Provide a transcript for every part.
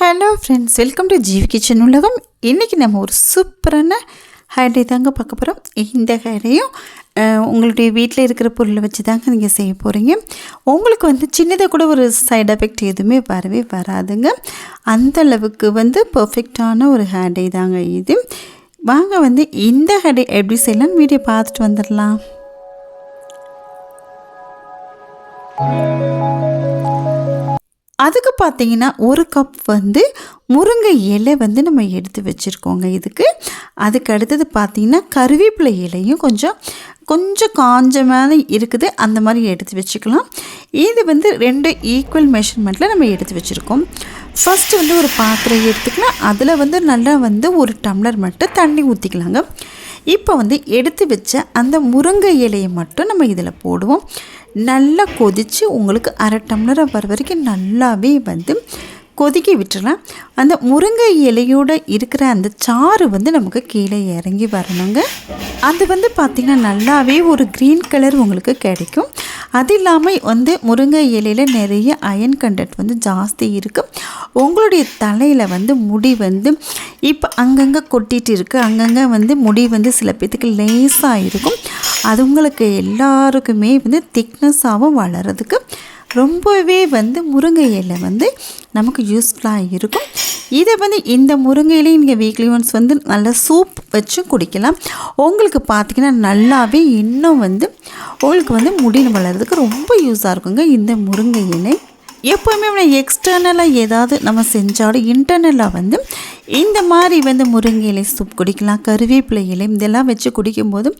Hello friends welcome to Jeevi kitchen உலகம். இன்றைக்கி நம்ம ஒரு சூப்பரான ஹேடை தாங்க பார்க்க போகிறோம் இந்த ஹேடையும் உங்களுடைய வீட்டில் இருக்கிற பொருளை வச்சு தாங்க நீங்கள் செய்ய போகிறீங்க உங்களுக்கு வந்து சின்னதாக கூட ஒரு சைட் எஃபெக்ட் எதுவுமே வரவே வராதுங்க. அந்த அளவுக்கு வந்து பர்ஃபெக்டான ஒரு ஹேடை தாங்க இது. வாங்க வந்து இந்த ஹேடை எப்படி செய்யலாம்னு வீடியோ பார்த்துட்டு வந்துடலாம். அதுக்கு பார்த்தீங்கன்னா ஒரு கப் வந்து முருங்கை இலை வந்து நம்ம எடுத்து வச்சுருக்கோங்க இதுக்கு. அதுக்கு அடுத்தது பார்த்திங்கன்னா கருவேப்பிலை இலையும் கொஞ்சம் கொஞ்சம் காஞ்சமான இருக்குது. அந்த மாதிரி எடுத்து வச்சுக்கலாம். இது வந்து ரெண்டு ஈக்குவல் மெஷர்மெண்ட்டில் நம்ம எடுத்து வச்சுருக்கோம். ஃபஸ்ட்டு வந்து ஒரு பாத்திரம் எடுத்துக்கலாம். அதில் வந்து நல்லா வந்து ஒரு டம்ளர் மட்டும் தண்ணி ஊற்றிக்கலாங்க இப்போ வந்து எடுத்து வச்ச அந்த முருங்கை இலையை மட்டும் நம்ம இதில் போடுவோம். நல்லா கொதித்து உங்களுக்கு அரை டம்ளரை வர வரைக்கும் நல்லாவே வந்து கொதிக்க விட்டுடலாம் அந்த முருங்கை இலையோடு இருக்கிற அந்த சாறு வந்து நமக்கு கீழே இறங்கி வரணுங்க. அது வந்து பார்த்திங்கன்னா நல்லாவே ஒரு க்ரீன் கலர் உங்களுக்கு கிடைக்கும். அது இல்லாமல் வந்து முருங்கை இலையில் நிறைய அயன் கண்டென்ட் வந்து ஜாஸ்தி இருக்குது உங்களுடைய தலையில் வந்து முடி வந்து இப்போ அங்கங்கே கொட்டிகிட்டு இருக்குது அங்கங்கே வந்து முடி வந்து சில பேர்த்துக்கு லேஸாக இருக்கும். அது உங்களுக்கு எல்லாருக்குமே வந்து திக்னஸாகவும் வளர்கிறதுக்கு ரொம்பவே வந்து முருங்கை இலை வந்து நமக்கு யூஸ்ஃபுல்லாக இருக்கும். இதை வந்து இந்த முருங்கையிலையும் நீங்கள் வீக்லி ஒன்ஸ் வந்து நல்லா சூப் வச்சு குடிக்கலாம். உங்களுக்கு பார்த்திங்கன்னா நல்லாவே இன்னும் வந்து உங்களுக்கு வந்து முடி வளர்கிறதுக்கு ரொம்ப யூஸாக இருக்குங்க இந்த முருங்கை இலை. எப்போவுமே அவனை எக்ஸ்டர்னலாக ஏதாவது நம்ம செஞ்சாலும் இன்டர்னலாக வந்து இந்த மாதிரி வந்து முருங்கை இலை சூப் குடிக்கலாம் கருவேப்பிலை இலை இதெல்லாம் வச்சு குடிக்கும்போது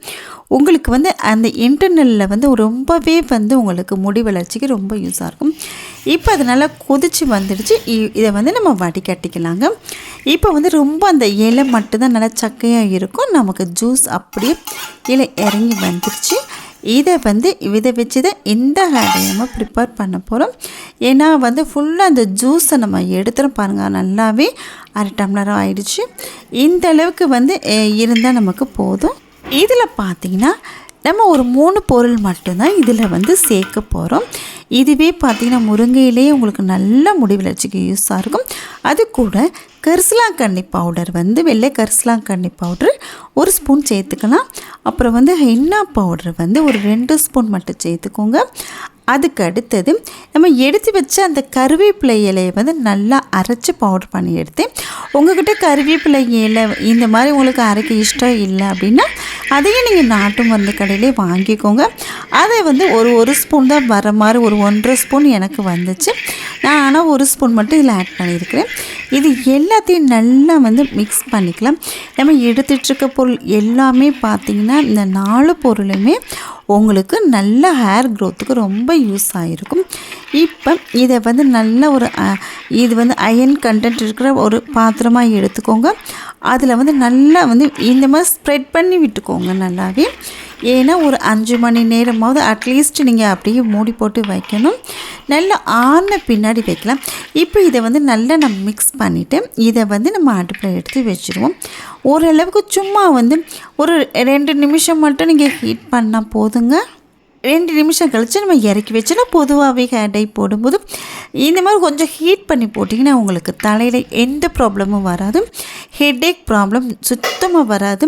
உங்களுக்கு வந்து அந்த இன்டர்னலில் வந்து ரொம்பவே வந்து உங்களுக்கு முடி வளர்ச்சிக்கு ரொம்ப யூஸாக இருக்கும். இப்போ அதனால் கொதித்து வந்துடுச்சு. இதை வந்து நம்ம வடிகட்டிக்கலாங்க. இப்போ வந்து ரொம்ப அந்த இலை மட்டும்தான் நல்லா சக்கையாக இருக்கும். நமக்கு ஜூஸ் அப்படியே இலை இறங்கி வந்துடுச்சு. இதை வந்து இதை வச்சு தான் இந்த ஹேரை நம்ம ப்ரிப்பேர் பண்ண போகிறோம் ஏன்னா வந்து ஃபுல்லாக அந்த ஜூஸை நம்ம எடுத்துகிறோம் பாருங்கள் நல்லாவே அரை டம்ளரம் ஆயிடுச்சு. இந்த அளவுக்கு வந்து இருந்தால் நமக்கு போதும். இதில் பார்த்திங்கன்னா நம்ம ஒரு மூணு பொருள் மட்டும்தான் இதில் வந்து சேர்க்க போகிறோம் இதுவே பார்த்திங்கன்னா முருங்கையிலேயே உங்களுக்கு நல்ல முடி வளர்ச்சிக்கு யூஸாக இருக்கும். அது கூட கரிசலாங்கண்ணி பவுடர் வந்து வெள்ளை கரிசலாங்கண்ணி பவுடர் ஒரு ஸ்பூன் சேர்த்துக்கலாம். அப்புறம் வந்து ஹென்னா பவுடர் வந்து ஒரு ரெண்டு ஸ்பூன் மட்டும் சேர்த்துக்கோங்க. அதுக்கு அடுத்தது நம்ம எடுத்து வச்ச அந்த கருவேப்பிலை இலையை வந்து நல்லா அரைச்சி பவுடர் பண்ணி எடுத்தேன் உங்கள்கிட்ட கருவேப்பிலை இலை இந்த மாதிரி உங்களுக்கு அரைக்க இஷ்டம் இல்லை அப்படின்னா அதையும் நீங்கள் நாட்டு மருந்து கடையிலே வாங்கிக்கோங்க. அதை வந்து ஒரு ஒரு ஸ்பூன் தான் வர மாதிரி ஒரு ஒன்றரை ஸ்பூன் எனக்கு வந்துச்சு. நான் ஆனால் ஒரு ஸ்பூன் மட்டும் இதில் ஆட் பண்ணியிருக்கிறேன். இது எல்லாத்தையும் நல்லா வந்து மிக்ஸ் பண்ணிக்கலாம். நம்ம எடுத்துகிட்ருக்க பொருள் எல்லாமே பார்த்திங்கன்னா இந்த நாலு பொருளுமே உங்களுக்கு நல்ல ஹேர் க்ரோத்துக்கு ரொம்ப யூஸ் ஆகிருக்கும் இப்போ இதை வந்து நல்ல ஒரு இது வந்து அயன் கண்டென்ட் இருக்கிற ஒரு பாத்திரமாக எடுத்துக்கோங்க. அதில் வந்து நல்லா வந்து இந்த மாதிரி ஸ்ப்ரெட் பண்ணி விட்டுக்கோங்க நல்லாவே. ஏன்னா ஒரு அஞ்சு மணி நேரமாவது அட்லீஸ்ட் நீங்கள் அப்படியே மூடி போட்டு வைக்கணும். நல்லா ஆன பின்னாடி வைக்கலாம். இப்போ இதை வந்து நல்லா நம்ம மிக்ஸ் பண்ணிவிட்டு இதை வந்து நம்ம அடுப்பில் எடுத்து வச்சுருவோம். ஓரளவுக்கு சும்மா வந்து ஒரு ரெண்டு நிமிஷம் மட்டும் நீங்கள் ஹீட் பண்ணால் போதுங்க. ரெண்டு நிமிஷம் கழித்து நம்ம இறக்கி வச்சோன்னா பொதுவாகவே ஹேண்டை போடும்போது இந்த மாதிரி கொஞ்சம் ஹீட் பண்ணி போட்டிங்கன்னா உங்களுக்கு தலையில் எந்த ப்ராப்ளமும் வராது. ஹெட்டேக் ப்ராப்ளம் சுத்தமாக வராது.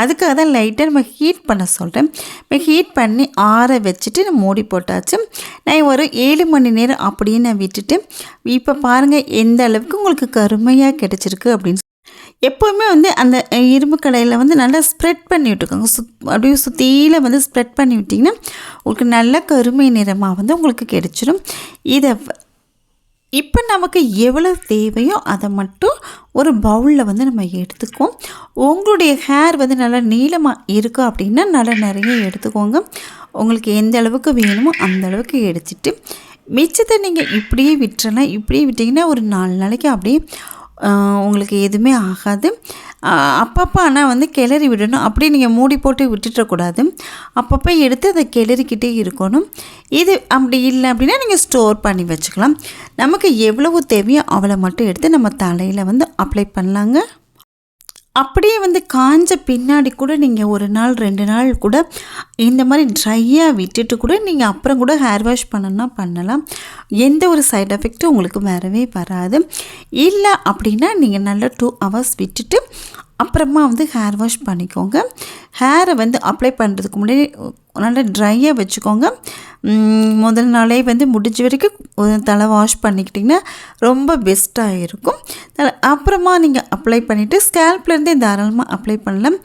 அதுக்காக தான் லைட்டாக நம்ம ஹீட் பண்ண சொல்கிறேன் இப்போ ஹீட் பண்ணி ஆற வச்சுட்டு நான் மூடி போட்டாச்சு. நான் ஒரு ஏழு மணி நேரம் அப்படியே நான் விட்டுட்டு இப்போ பாருங்கள் எந்த அளவுக்கு உங்களுக்கு கருமையாக கிடச்சிருக்கு அப்படின்னு எப்போவுமே வந்து அந்த இரும்பு கடையில் வந்து நல்லா ஸ்ப்ரெட் பண்ணி விட்டுக்கோங்க. சுத் அப்படியே சுற்றியில் வந்து ஸ்ப்ரெட் பண்ணி விட்டிங்கன்னா உங்களுக்கு நல்ல கருமை நிறமாக வந்து உங்களுக்கு கிடைச்சிடும் இதை இப்போ நமக்கு எவ்வளோ தேவையோ அதை மட்டும் ஒரு பவுலில் வந்து நம்ம எடுத்துக்குவோம். உங்களுடைய ஹேர் வந்து நல்லா நீளமாக இருக்கும் அப்படின்னா நல்லா நிறைய எடுத்துக்கோங்க. உங்களுக்கு எந்த அளவுக்கு வேணுமோ அந்த அளவுக்கு எடுத்துட்டு மிச்சத்தை நீங்கள் இப்படியே விட்டுறலாம். இப்படியே விட்டிங்கன்னா ஒரு நாலு நாளைக்கு அப்படியே உங்களுக்கு எதுவுமே ஆகாது. அப்பப்போ ஆனால் வந்து கிளறி விடணும். அப்படியே நீங்கள் மூடி போட்டு விட்டுட்டக்கூடாது. அப்பப்போ எடுத்து அதை கிளறிக்கிட்டே இருக்கணும். இது அப்படி இல்லை அப்படின்னா நீங்கள் ஸ்டோர் பண்ணி வச்சுக்கலாம். நமக்கு எவ்வளவு தேவையோ அவளை மட்டும் எடுத்து நம்ம தலையில் வந்து அப்ளை பண்ணலாங்க. அப்படியே வந்து காஞ்ச பின்னாடி கூட நீங்கள் ஒரு நாள் ரெண்டு நாள் கூட இந்த மாதிரி ட்ரையாக விட்டுட்டு கூட நீங்கள் அப்புறம் கூட ஹேர் வாஷ் பண்ணணும்னா பண்ணலாம். எந்த ஒரு சைட் எஃபெக்ட்டும் உங்களுக்கு வரவே வராது. இல்லை அப்படின்னா நீங்கள் நல்லா டூ ஹவர்ஸ் விட்டுட்டு அப்புறமா வந்து ஹேர் வாஷ் பண்ணிக்கோங்க. ஹேரை வந்து அப்ளை பண்ணுறதுக்கு முன்னாடி நல்லா ட்ரையாக வச்சுக்கோங்க. முதல் நாளே வந்து முடிஞ்ச வரைக்கும் தலை வாஷ் பண்ணிக்கிட்டிங்கன்னா ரொம்ப பெஸ்ட்டாக இருக்கும். அப்புறமா நீங்கள் அப்ளை பண்ணிவிட்டு ஸ்கேல்ப்லேருந்தே தாராளமாக அப்ளை பண்ணலாம்.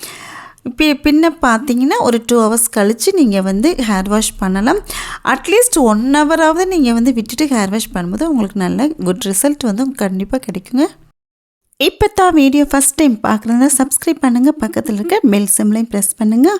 இப்போ பின்ன பார்த்தீங்கன்னா ஒரு டூ ஹவர்ஸ் கழித்து நீங்கள் வந்து ஹேர் வாஷ் பண்ணலாம். அட்லீஸ்ட் ஒன் ஹவராவது நீங்கள் வந்து விட்டுட்டு ஹேர் வாஷ் பண்ணும்போது உங்களுக்கு நல்ல குட் ரிசல்ட் வந்து கண்டிப்பாக கிடைக்குங்க. இப்போ தான் வீடியோ ஃபஸ்ட் டைம் பார்க்குறதுனா சப்ஸ்கிரைப் பண்ணுங்கள் பக்கத்தில் இருக்க பெல் சிம்லையும் ப்ரெஸ் பண்ணுங்கள்